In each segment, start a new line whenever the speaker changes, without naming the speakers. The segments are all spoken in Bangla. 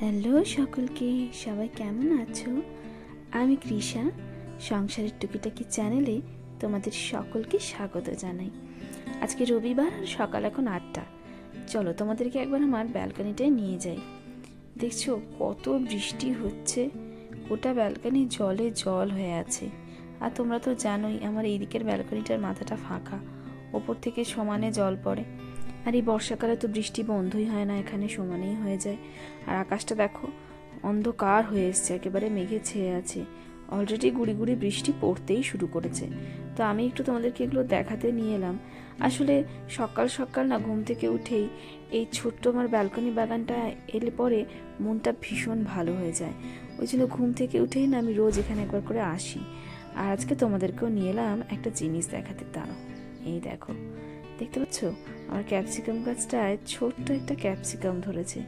হ্যালো সকলকে, সবাই কেমন আছো? আমি কৃষা, সংসারের টুকিটাকি চ্যানেলে তোমাদের সকলকে স্বাগত জানাই। আজকে রবিবার আর সকাল এখন আটটা। চলো তোমাদেরকে একবার আমার ব্যালকনিটায় নিয়ে যাই। দেখছ কত বৃষ্টি হচ্ছে, গোটা ব্যালকনি জলে জল হয়ে আছে। আর তোমরা তো জানোই আমার এই দিকের ব্যালকনিটার মাথাটা ফাঁকা, ওপর থেকে সমানে জল পড়ে। আর এই বর্ষাকালে তো বৃষ্টি বন্ধই হয় না, এখানে সমানেই হয়ে যায়। আর আকাশটা দেখো, অন্ধকার হয়ে এসছে, একেবারে মেঘে ছেয়ে আছে। অলরেডি গুড়ি গুড়ি বৃষ্টি পড়তেই শুরু করেছে। তো আমি একটু তোমাদেরকে এগুলো দেখাতে নিয়ে এলাম। আসলে সকাল সকাল না ঘুম থেকে উঠেই এই ছোট্ট আমার ব্যালকনি বাগানটা এলে পরে মনটা ভীষণ ভালো হয়ে যায়। ওই জন্য ঘুম থেকে উঠেই না আমি রোজ এখানে একবার করে আসি। আর আজকে তোমাদেরকেও নিয়ে এলাম একটা জিনিস দেখাতে দাঁড়ো এই দেখো দেখতে পাচ্ছ? আমার ক্যাপসিকাম গাছটায় ছোট্ট একটা ক্যাপসিকাম ধরেছে।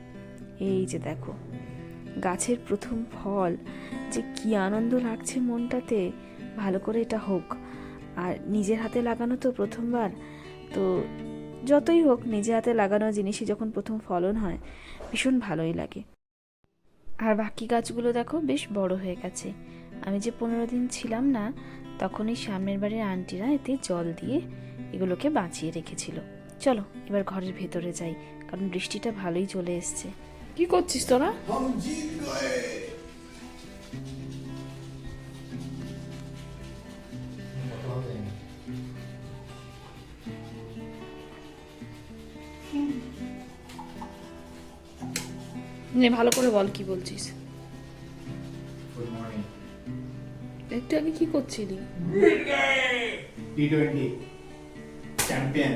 এই যে দেখো, গাছের প্রথম ফল। যে কি আনন্দ লাগছে মনটাতে। ভালো করে এটা হোক। আর নিজের হাতে লাগানো তো প্রথমবার। তো যতই হোক, নিজে হাতে লাগানো জিনিসই যখন প্রথম ফলন হয়, ভীষণ ভালোই লাগে। আর বাকি গাছগুলো দেখো, বেশ বড় হয়ে গেছে। আমি যে পনেরো দিন ছিলাম না, তখনই সামনের বাড়ির আন্টিরা এতে জল দিয়ে এগুলোকে বাঁচিয়ে রেখেছিল। চলো এবার ঘরের ভেতরে যাই কারণ বৃষ্টিটা ভালোই চলে এসছে। কি করছিস তোরা? নে ভালো করে বল কি বলছিস। একটু আমি কি করছিলি?
টি টোয়েন্টি চ্যাম্পিয়ন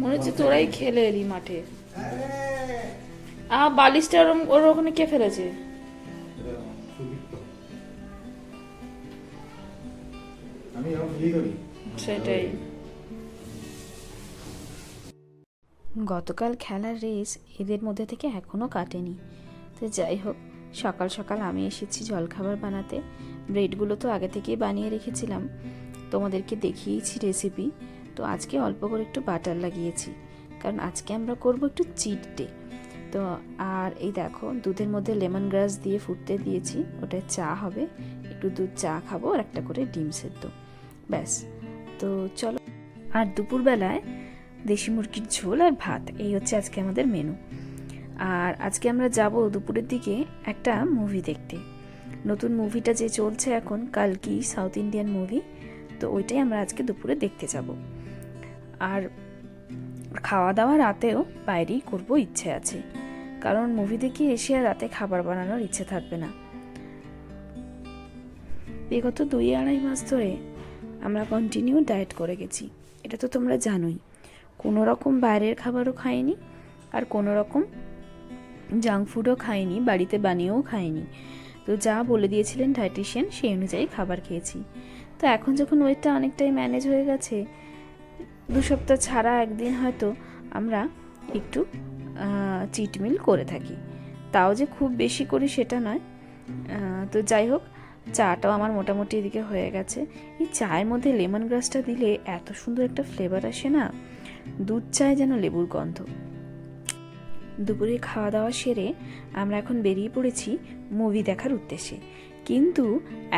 মনে হচ্ছে তোরাই খেলে এলি মাঠে। আ বালিশটা ওরম ওর ওখানে কে ফেলেছে?
আমি
সেটাই। গতকাল খেলার রেস এদের মধ্যে থেকে এখনও কাটেনি। তো যাই হোক সকাল সকাল আমি এসেছি জলখাবার বানাতে। ব্রেডগুলো তো আগে থেকেই বানিয়ে রেখেছিলাম। তোমাদেরকে দেখিয়েছি রেসিপি তো আজকে অল্প করে একটু বাটার লাগিয়েছি। কারণ আজকে আমরা করব একটু চিট ডে। তো আর এই দেখো, দুধের মধ্যে লেমন গ্রাস দিয়ে ফুটতে দিয়েছি ওটা চা হবে। একটু দুধ চা খাব আর একটা করে ডিম সেদ্ধ। ব্যাস। তো চলো। আর দুপুরবেলায় দেশি মুরগির ঝোল আর ভাত, এই হচ্ছে আজকে আমাদের মেনু আর আজকে আমরা যাব দুপুরের দিকে একটা মুভি দেখতে। নতুন মুভিটা যে চলছে এখন, কালকি সাউথ ইন্ডিয়ান মুভি তো ওইটাই আমরা আজকে দুপুরে দেখতে যাব। আর খাওয়া দাওয়া রাতেও বাইরেই করব ইচ্ছে আছে। কারণ মুভি দেখে এসে আর রাতে খাবার বানানোর ইচ্ছে থাকবে না। বিগত দুই আড়াই মাস ধরে আমরা কন্টিনিউ ডায়েট করে গেছি। এটা তো তোমরা জানোই। কোনো রকম বাইরের খাবারও খাইনি আর কোনো রকম জাঙ্ক ফুডও খাইনি, বাড়িতে বানিয়েও খাইনি। তো যা বলে দিয়েছিলেন ডায়েটিশিয়ান সেই অনুযায়ী খাবার খেয়েছি। তো এখন যখন ওয়েটটা অনেকটাই ম্যানেজ হয়ে গেছে দু সপ্তাহ ছাড়া একদিন হয়তো আমরা একটু চিটমিল করে থাকি। তাও যে খুব বেশি করি সেটা নয়। তো যাই হোক, চাটাও আমার মোটামুটি এদিকে হয়ে গেছে। এই চায়ের মধ্যে লেমন গ্রাসটা দিলে এত সুন্দর একটা ফ্লেভার আসে না? দুধ চায় যেন লেবুর গন্ধ। দুপুরে খাওয়া দাওয়া সেরে আমরা এখন বেরিয়ে পড়েছি মুভি দেখার উদ্দেশ্যে। কিন্তু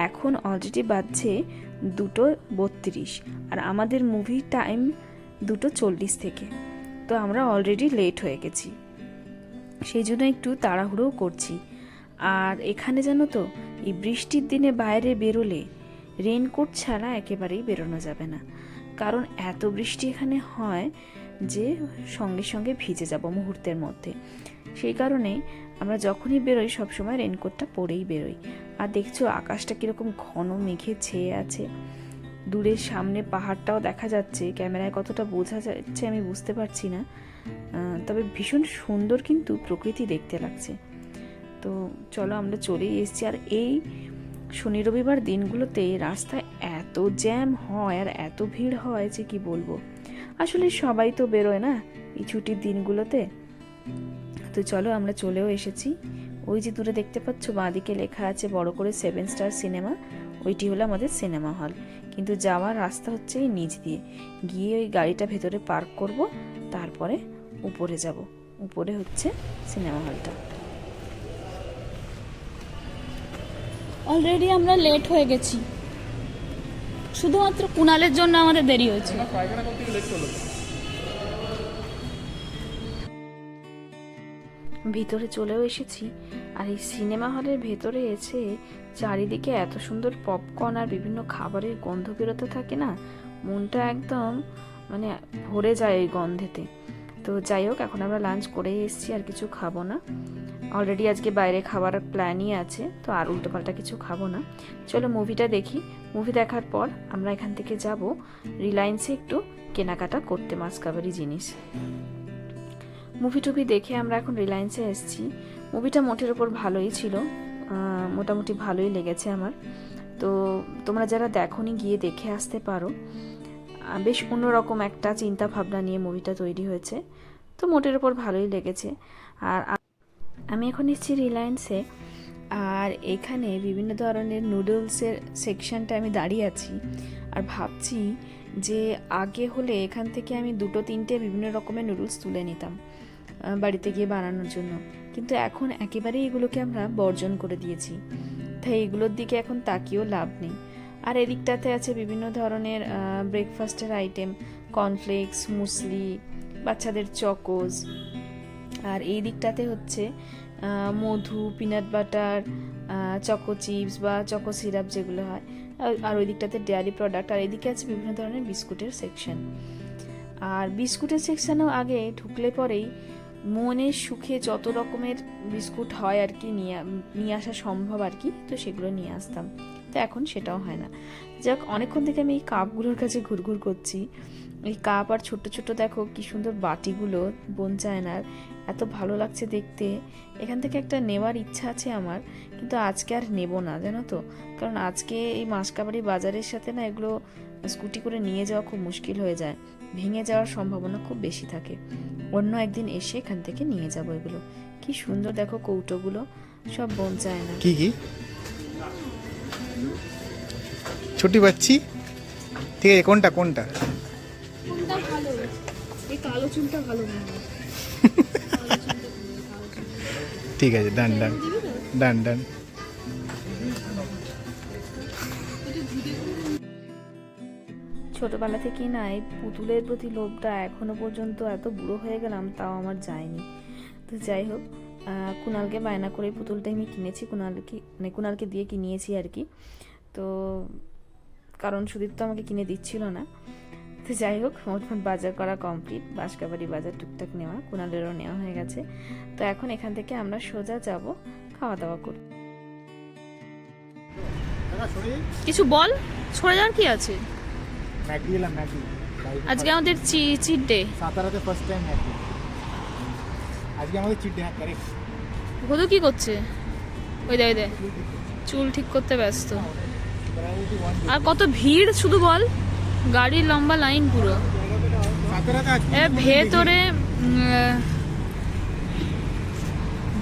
এখন অলরেডি বাজছে দুটো বত্রিশ। আর আমাদের মুভি টাইম দুটো চল্লিশ থেকে। তো আমরা অলরেডি লেট হয়ে গেছি। সেই জন্য একটু তাড়াহুড়োও করছি। আর এখানে জানো তো, এই বৃষ্টির দিনে বাইরে বেরোলে রেনকোট ছাড়া একেবারেই বেরোনো যাবে না। কারণ এত বৃষ্টি এখানে হয় যে সঙ্গে সঙ্গে ভিজে যাব মুহূর্তের মধ্যে। সেই কারণে আমরা যখনই বেরোই সবসময় রেনকোটটা পরেই বেরোই। আর দেখছ, আকাশটা কীরকম ঘন মেঘে ছেয়ে আছে। দূরের সামনে পাহাড়টাও দেখা যাচ্ছে, ক্যামেরায় কতটা বোঝা যাচ্ছে আমি বুঝতে পারছি না। তবে ভীষণ সুন্দর কিন্তু প্রকৃতি দেখতে লাগছে। তো চলো আমরা চলেই এসেছি। আর এই শনি রবিবার দিনগুলোতে রাস্তায় এত জ্যাম হয় আর এত ভিড় হয় যে কি বলব। আসলে সবাই তো বেরোয় না এই ছুটির দিনগুলোতে। তো চলো আমরা চলেও এসেছি। ওই যে দূরে দেখতে পাচ্ছ, বাঁদিকে লেখা আছে বড় করে সেভেন স্টার সিনেমা। ওইটি হলো আমাদের সিনেমা হল। কিন্তু যাওয়ার রাস্তা হচ্ছে এই নিচ দিয়ে। গিয়ে ওই গাড়িটা ভেতরে পার্ক করব তারপরে উপরে যাব। উপরে হচ্ছে সিনেমা হলটা। অলরেডি আমরা লেট হয়ে গেছি। শুধুমাত্র কুনালের জন্য আমাদের দেরি হয়েছে। ভিতরে চলেও এসেছি। আর এই সিনেমা হলের ভেতরে এসে চারিদিকে এত সুন্দর পপকর্ন আর বিভিন্ন খাবারের গন্ধ বেরোতে থাকে না? মনটা একদম মানে ভরে যায় এই গন্ধেতে। তো যাই হোক, এখন আমরা লাঞ্চ করেই এসেছি, আর কিছু খাব না। অলরেডি আজকে বাইরে খাবার প্ল্যানই আছে, তো আর উল্টোপাল্টা কিছু খাব না। চলো মুভিটা দেখি। মুভি দেখার পর আমরা এখান থেকে যাব। রিলায়েন্সে একটু কেনাকাটা করতে মাসকাবারি জিনিস। মুভি টুভি দেখে আমরা এখন রিলায়েন্সে এসেছি। মুভিটা মোটের ওপর ভালোই ছিল মোটামুটি ভালোই লেগেছে আমার। তো তোমরা যারা দেখোনি, গিয়ে দেখে আসতে পারো। বেশ অন্যরকম একটা চিন্তা ভাবনা নিয়ে মুভিটা তৈরি হয়েছে। তো মোটের ওপর ভালোই লেগেছে। আর আমি এখন এসেছি রিলায়েন্সে। আর এখানে বিভিন্ন ধরনের নুডলসের সেকশনটা আমি দাঁড়িয়ে আছি। আর ভাবছি যে আগে হলে এখান থেকে আমি দুটো, তিনটে বিভিন্ন রকমের নুডলস তুলে নিতাম। বাড়িতে গিয়ে বানানোর জন্য। কিন্তু এখন একেবারেই এগুলোকে আমরা বর্জন করে দিয়েছি। তাই এগুলোর দিকে এখন তাকিয়েও লাভ নেই। আর এদিকটাতে আছে বিভিন্ন ধরনের ব্রেকফাস্টের আইটেম কর্নফ্লেক্স মুসলি বাচ্চাদের চকোজ আর এই দিকটাতে হচ্ছে মধু পিনাট বাটার চকো চিপস বা চকো সিরাপ যেগুলো হয়। আর- ওই দিকটাতে ডেয়ারি প্রোডাক্ট আর এদিকে আছে বিভিন্ন ধরনের বিস্কুটের সেকশন আর বিস্কুটের সেকশনেও আগে ঢুকলে পরেই মনের সুখে যত রকমের বিস্কুট হয় আর কি নিয়ে নিয়ে আসা সম্ভব আর কি, তো সেগুলো নিয়ে আসতাম। তো এখন সেটাও হয় না। যাক, অনেকক্ষণ থেকে আমি এই কাপগুলোর কাছে ঘুরঘুর করছি। এই কাপ আর ছোট ছোট দেখো কি সুন্দর বাটিগুলো, বোন চায়নার এত ভালো লাগছে দেখতে। এখান থেকে একটা নেওয়ার ইচ্ছা আছে আমার, কিন্তু আজকে আর নেব না, জানো তো? কারণ আজকে এই মাসকাবাড়ি বাজারের সাথে না এগুলো স্কুটি করে নিয়ে যাওয়া খুব মুশকিল হয়ে যায়। ভেঙে যাওয়ার সম্ভাবনা খুব বেশি থাকে। অন্য একদিন এসে এখান থেকে নিয়ে যাব এগুলো। কি সুন্দর দেখো কৌটোগুলো সব বোন চায় না।
কি কি? ছুটি পাচ্ছি? ঠিক আছে কোনটা কোনটা?
কোনটা ভালো? এই কালো চুলটা ভালো
ঠিক আছে ডান ডান। ডান ডান।
ছোটবেলা থেকেই না এই পুতুলের প্রতি লোভটা এখনও পর্যন্ত এত বুড়ো হয়ে গেলাম তাও আমার যায়নি। তো যাই হোক কুণালকে বায়না করে পুতুলটা আমি কিনেছি কুণালকে মানে কুণালকে দিয়ে কিনিয়েছি আর কি। তো কারণ সুদীপ তো আমাকে কিনে দিচ্ছিল না। তো যাই হোক মোটমোট বাজার করা কমপ্লিট বাঁশকাবাড়ি বাজার টুকটাক নেওয়া কুণালেরও নেওয়া হয়ে গেছে। তো এখন এখান থেকে আমরা সোজা যাব খাওয়া দাওয়া করতে কিছু বল সরে যাওয়ার কি আছে?
এলাম
আজকে আমাদের চিট ডে
সাতারাতে ফার্স্ট টাইম আজকে আমাদের চিট হ্যাঁ কারেক্ট
কি করছে? ওই দে ওই দে। চুল ঠিক করতে ব্যস্ত। আর কত ভিড় শুধু বল? গাড়ির লম্বা লাইন পুরো। এ ভেতরে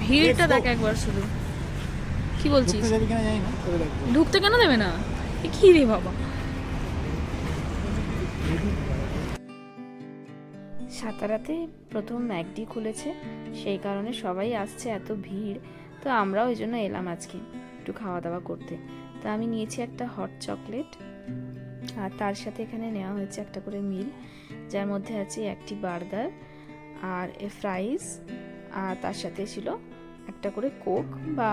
ভিড়টা দেখ একবার শুধু। কি বলছিস?
ঢুকতে কিনা
দেবে না? কি রে বাবা? সাতারাতে প্রথম ম্যাকডি খুলেছে, সেই কারণে সবাই আসছে এত ভিড়। তো আমরাও ওই জন্য এলাম আজকে একটু খাওয়া দাওয়া করতে। তো আমি নিয়েছি একটা হট চকলেট, আর তার সাথে এখানে নেওয়া হয়েছে একটা করে মিল, যার মধ্যে আছে একটি বার্গার আর এ ফ্রাইস আর তার সাথে ছিল একটা করে কোক বা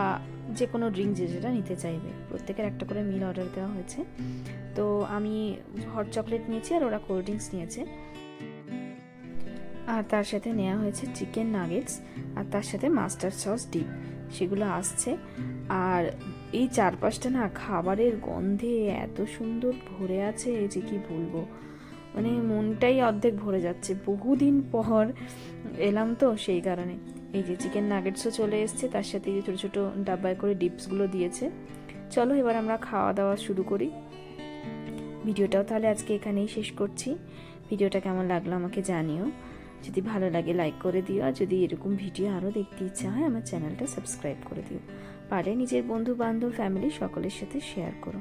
যে কোনো ড্রিঙ্ক যে যেটা নিতে চাইবে। প্রত্যেকের একটা করে মিল অর্ডার দেওয়া হয়েছে। তো আমি হট চকলেট নিয়েছি আর ওরা কোল্ড ড্রিঙ্কস নিয়েছে। আর তার সাথে নেওয়া হয়েছে চিকেন নাগেটস আর তার সাথে মাস্টার সস ডিপ সেগুলো আসছে। আর এই চারপাশটা না খাবারের গন্ধে এত সুন্দর ভরে আছে যে কি বলব? মানে মনটাই অর্ধেক ভরে যাচ্ছে। বহুদিন পর এলাম তো সেই কারণে। এই যে চিকেন নাগেটসও চলে এসছে, তার সাথে যে ছোটো ছোটো ডাব্বায় করে ডিপসগুলো দিয়েছে। চলো এবার আমরা খাওয়া দাওয়া শুরু করি। ভিডিওটাও তাহলে আজকে এখানেই শেষ করছি। ভিডিওটা কেমন লাগল আমাকে জানিও। যদি ভালো লাগে লাইক করে দিও, আর যদি এরকম ভিডিও আরও দেখতে ইচ্ছা হয়, আমার চ্যানেলটা সাবস্ক্রাইব করে দিও। পারে নিজের বন্ধু বান্ধব ফ্যামিলি সকলের সাথে শেয়ার করো।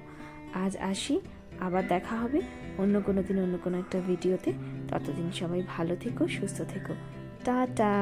আজ আসি, আবার দেখা হবে অন্য কোনো দিন, অন্য কোনো একটা ভিডিওতে। ততদিন সবাই ভালো থেকো, সুস্থ থেকো। টাটা!